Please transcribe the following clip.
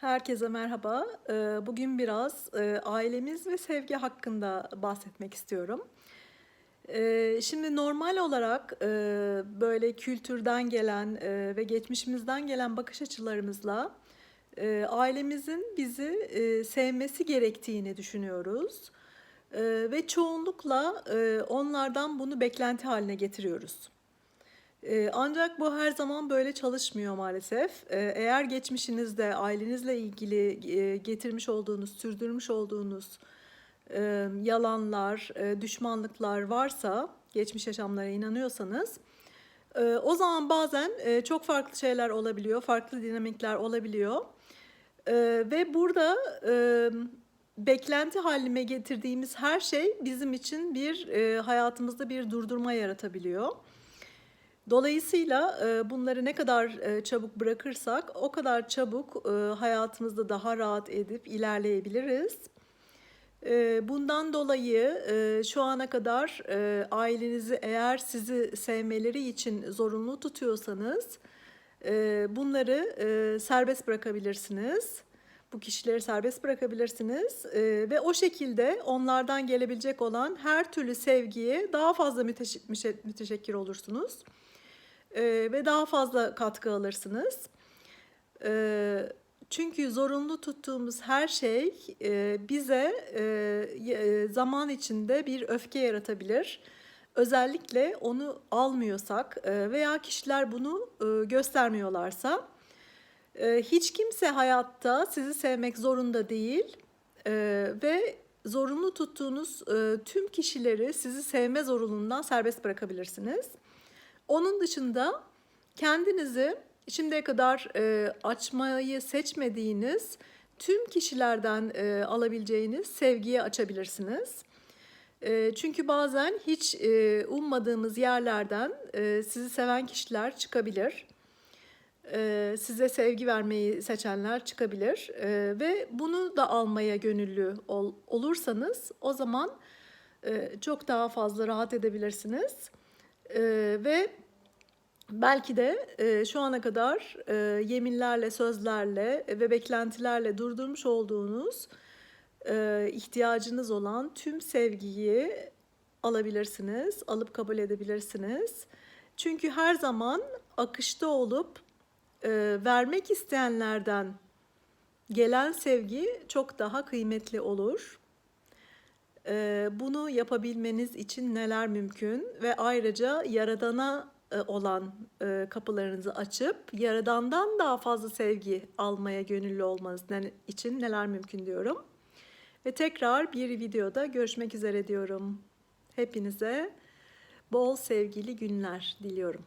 Herkese merhaba. Ee, Bugün biraz e, ailemiz ve sevgi hakkında bahsetmek istiyorum. Ee, Şimdi normal olarak e, böyle kültürden gelen e, ve geçmişimizden gelen bakış açılarımızla ailemizin bizi sevmesi gerektiğini düşünüyoruz. Ve çoğunlukla onlardan bunu beklenti haline getiriyoruz. Ee, Ancak bu her zaman böyle çalışmıyor maalesef. Ee, Eğer geçmişinizde ailenizle ilgili e, getirmiş olduğunuz, sürdürmüş olduğunuz e, yalanlar, e, düşmanlıklar varsa, geçmiş yaşamlara inanıyorsanız, o zaman bazen çok farklı şeyler olabiliyor, farklı dinamikler olabiliyor. Ve burada beklenti haline getirdiğimiz her şey bizim için bir hayatımızda bir durdurma yaratabiliyor. Dolayısıyla bunları ne kadar çabuk bırakırsak o kadar çabuk hayatımızda daha rahat edip ilerleyebiliriz. Bundan dolayı şu ana kadar ailenizi eğer sizi sevmeleri için zorunlu tutuyorsanız bunları serbest bırakabilirsiniz. Bu kişileri serbest bırakabilirsiniz ve o şekilde onlardan gelebilecek olan her türlü sevgiye daha fazla müteşekkir olursunuz. Ee, ve daha fazla katkı alırsınız. Ee, çünkü zorunlu tuttuğumuz her şey e, bize e, y- zaman içinde bir öfke yaratabilir. Özellikle onu almıyorsak e, veya kişiler bunu e, göstermiyorlarsa e, hiç kimse hayatta sizi sevmek zorunda değil E, ve zorunlu tuttuğunuz e, tüm kişileri sizi sevme zorunluluğundan serbest bırakabilirsiniz. Onun dışında kendinizi şimdiye kadar e, açmayı seçmediğiniz tüm kişilerden e, alabileceğiniz sevgiye açabilirsiniz. E, çünkü bazen hiç e, ummadığımız yerlerden e, sizi seven kişiler çıkabilir. E, size sevgi vermeyi seçenler çıkabilir E, ve bunu da almaya gönüllü ol- olursanız o zaman e, çok daha fazla rahat edebilirsiniz. E, ve belki de e, şu ana kadar e, yeminlerle, sözlerle ve beklentilerle durdurmuş olduğunuz e, ihtiyacınız olan tüm sevgiyi alabilirsiniz, alıp kabul edebilirsiniz. Çünkü her zaman akışta olup e, vermek isteyenlerden gelen sevgi çok daha kıymetli olur. Ee, Bunu yapabilmeniz için neler mümkün ve ayrıca Yaradan'a e, olan e, kapılarınızı açıp Yaradan'dan daha fazla sevgi almaya gönüllü olmanız için neler mümkün diyorum. Ve tekrar bir videoda görüşmek üzere diyorum. Hepinize bol sevgili günler diliyorum.